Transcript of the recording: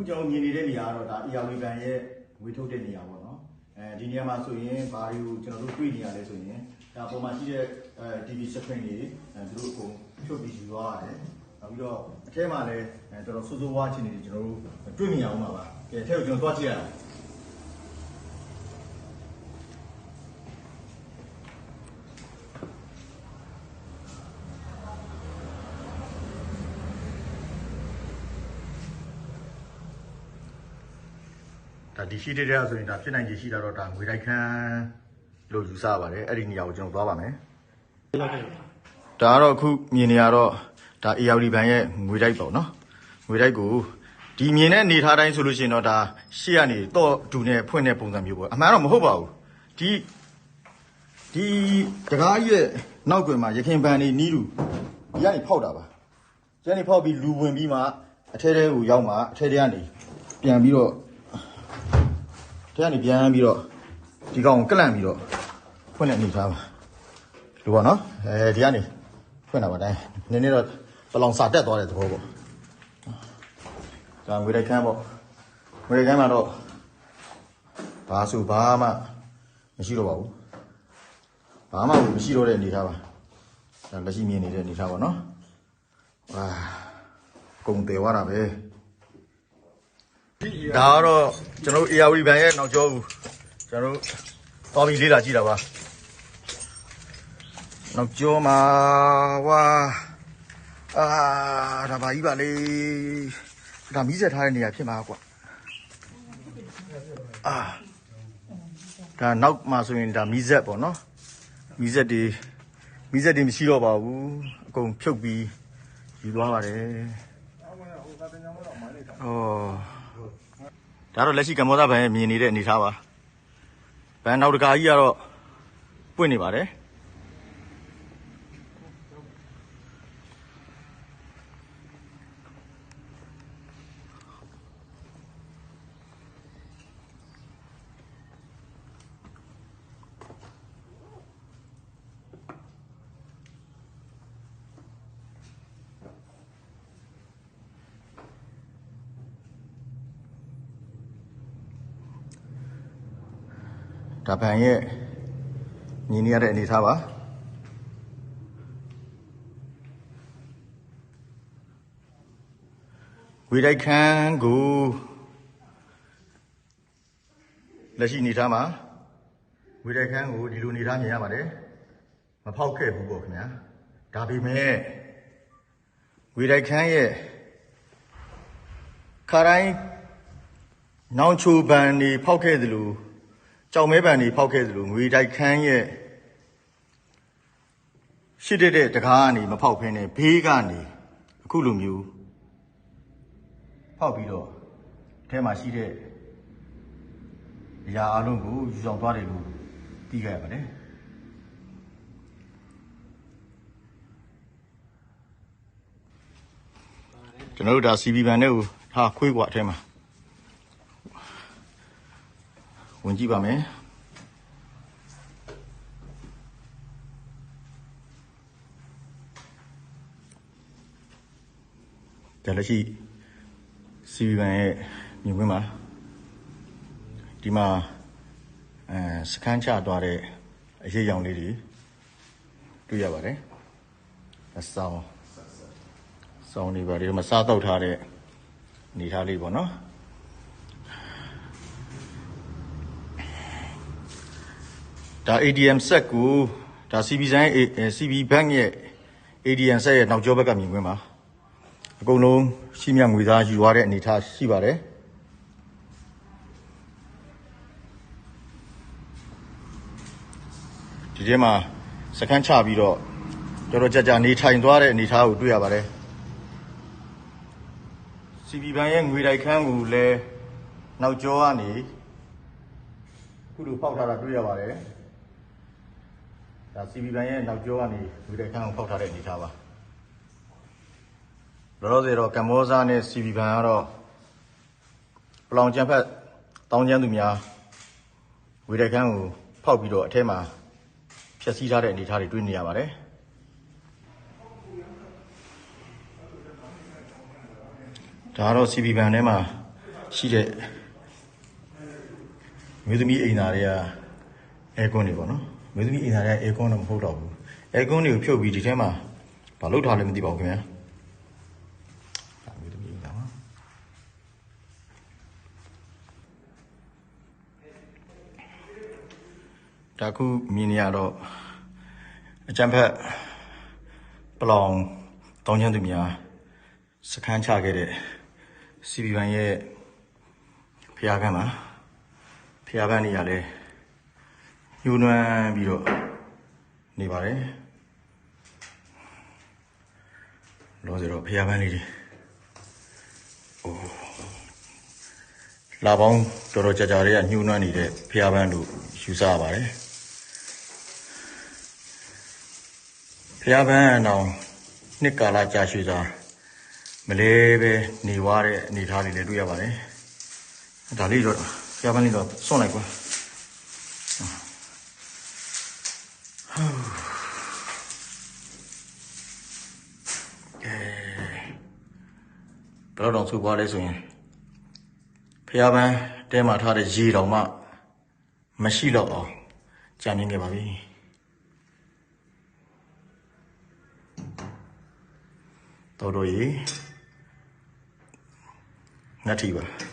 အခုကျွန်တော်မြင်နေတဲ့နေရာကတော့ဒါ ERW ဘန်ရဲ့ငွေထုတ်တဲ့နေရာပေါ့နော်အဲဒီနေရာမှာဆိုရင်ဘာတွေကိုကျွန်တော်တို့တွေ့နေရလဲဆိုရင်ဒါပေါ်မှာရှိတဲ့အဲ TV screen တွေအဲသူတို့အကုန်ဖြုတ်ပြီးယူသွားရတယ်နောက်ပြီးတော့အထဲမှာလည်းအဲတော်တော်ဆိုးဆိုးဝါးချင်းတွေကျွန်တော်တို့တွေ့မြင်အောင်ပါပါကဲအထဲကိုကျွန်တော်သွားကြည့်ရအောင် ဒါဒီရှိတဲ့တဲ့ဆိုရင်ဒါဖြစ်နိုင်ခြေရှိတာတော့ဒါငွေတိုက်ခန်းလို့ယူဆပါတယ်အဲ့ဒီနေရာကိုကျွန်တော်သွားပါမယ်ဒါကတော့အခုမြင်နေရတော့ဒါ ARD ဘန်ရဲ့ငွေတိုက်ပေါ့နော်ငွေတိုက်ကိုဒီမြင်တဲ့အနေထားတိုင်းဆိုလို့ရှိရင်တော့ဒါရှေ့ကနေတော့ဒူနဲ့ဖွင့်တဲ့ပုံစံမျိုးပေါ့အမှန်တော့မဟုတ်ပါဘူးဒီဒီတကားကြီးရဲ့နောက်ကွယ်မှာရခင်ဘန်နေနီးလူဒီကနေဖောက်တာပါကျန်နေဖောက်ပြီးလူဝင်ပြီးမှအထဲထဲကိုရောက်မှအထဲထဲကနေပြန်ပြီးတော့ ထဲကနေပြန်ပြီးတော့ဒီကောင်ကိုကလန့်ပြီးတော့ဖွင့်တဲ့အနေထားပါလူပေါ့နော်အဲဒီကနေဖွင့်တာပါတိုင်းနည်းနည်းတော့ပလောင်စာတက်သွားတဲ့သဘောပေါ့ဒါငွေတိုက်ခန်းပေါ့ငွေတိုက်ခန်းမှာတော့ဘာဆိုဘာမှမရှိတော့ပါဘူးဘာမှမရှိတော့တဲ့အနေထားပါဒါလက်ရှိမြင်နေတဲ့အနေထားပေါ့နော်ဝါကုံတယ်သွားတာပဲဒါကတော့ ကျွန်တော်တို့ ARD ဘန်ရဲ့နောက်ကျောဦးကျွန်တော်တို့တော်ပြီလေးလာကြည့်တာပါနောက်ကျောမှာဝါအာဒါပါကြီးပါလေဒါမီးဆက်ထားတဲ့နေရာဖြစ်မှာကွာအာဒါနောက်မှာဆိုရင်ဒါမီးဆက်ပေါ့နော်မီးဆက်တွေမီးဆက်တွေမရှိတော့ပါဘူးအကုန်ဖြုတ်ပြီးယူသွားပါတယ်ဩ ဒါတော့လက်ရှိကမ္ဘောဇဘန်ရဲ့မြင်နေတဲ့အနေထားပါဘန်နောက်တကာကြီးကတော့ပွင့်နေပါတယ် ဒါဘန်ရဲ့မြင်နေရတဲ့အနေထားပါဝေတိုက်ခန်းကိုလက်ရှိအနေထားမှာဝေတိုက်ခန်းကိုဒီလိုအနေထားမြင်ရပါတယ်မဖောက်ခဲ့ဘူးပေါ့ခင်ဗျာဒါပေမဲ့ဝေတိုက်ခန်းရဲ့ခါတိုင်းနောင်ချိုဘန်နေဖောက်ခဲ့သလို ကြောင်မဲပန်တွေဖောက်ခဲ့သလိုငွေတိုက်ခန်းရဲ့ရှိတဲ့တဲ့တကားကနေမဖောက်ဖ ೇನೆ ဘေးကနေအခုလိုမျိုးဖောက်ပြီးတော့အထဲမှာရှိတဲ့အရာအလုံးကိုယူဆောင်သွားတယ်လို့သိခဲ့ရပါတယ်ကျွန်တော်တို့ဒါ CB ဘန်နဲ့ကိုဟာခွေးกว่าအထဲမှာ ဝင်ကြည့်ပါမယ်ဒါလက်ရှိစီဗီဘန်ရဲ့မြင်ကွင်းမှာဒီမှာအဲစခန်းချသွားတဲ့အရေးရောင်လေးတွေတွေ့ရပါတယ်အဆောင်ဆောင်းနေပါလေဒီမှာစားတော့ထားတဲ့အနေထားလေးပေါ့နော် ဒါ ATM set ကိုဒါ CB ဆိုင်ရဲ့ CB bank ရဲ့ ATM set ရဲ့နောက်ကျောဘက်ကမြင်ကွင်းပါအကုန်လုံးရှိမြငွေသားယူသွားတဲ့အနေအထားရှိပါတယ်ဒီထဲမှာစကန်းချပြီးတော့တော်တော်ကြာကြာနေထိုင်သွားတဲ့အနေအထားကိုတွေ့ရပါတယ် CB ဘဏ်ရဲ့ငွေတိုက်ခန်းကိုလည်းနောက်ကျောကနေခုလိုပေါက်ထားတာတွေ့ရပါတယ် ဒါ CB ဘဏ်ရဲ့နောက်ကျောကနေငွေတိုက်ခန်းကိုပေါက်ထားတဲ့အနေအထားပါလောလောဆယ်တော့ကမ္ဘောဇာနဲ့စီဗီဘန်ကတော့ပလောင်ကျန်းဖက်တောင်းကျန်းသူများဝေတိုက်ခန်းကိုဖောက်ပြီးတော့အထက်မှာဖျက်ဆီးထားတဲ့အနေအထားတွေတွေ့နေရပါတယ်ဒါကတော့စီဗီဘန်ထဲမှာရှိတဲ့မြို့သမီးအိမ်သားတွေကအဲကွန်းတွေပေါ့နော် မြို့သမီးအိမ်သားတွေကအဲကွန်းတော့မဟုတ်တော့ဘူးအဲကွန်းတွေကိုဖြုတ်ပြီးဒီထဲမှာဘာလုပ်ထားလဲမသိပါဘူးခင်ဗျာဒါမြို့သမီးအိမ်သားပါဒါခုမြင်နေရတော့အကြံဖက်ပလောင်တောင်းချမ်းသူများစခန်းချခဲ့တဲ့စီပီဘန်ရဲ့ဖျားခန်းမှာဖျားခန်းနေရလဲ ညှိုးနွမ်းပြီးတော့နေပါတယ်လောစတော့ဖျားခန်းလေးတွေအိုးလာပေါင်းတော်တော်ကြာကြာလေးကညှိုးနွမ်းနေတဲ့ဖျားခန်းလို့ယူဆရပါတယ်ဖျားပန်းအောင်နှစ်ကာလကြာရှည်စွာမလဲပဲနေွားတဲ့အနေအထားတွေလည်းတွေ့ရပါတယ်။ဒါလေးတော့ဖျားပန်းလေးတော့စွန့်လိုက်ကွာ။ အဲဘယ်တော့တော့ဆူပွားလဲဆိုရင်ဖျားပန်းတဲမှာထားတဲ့ရေတောင်မှမရှိတော့အောင်ကြာနေခဲ့ပါပြီ။တော်တော်ကြီးငတ်ထီပါ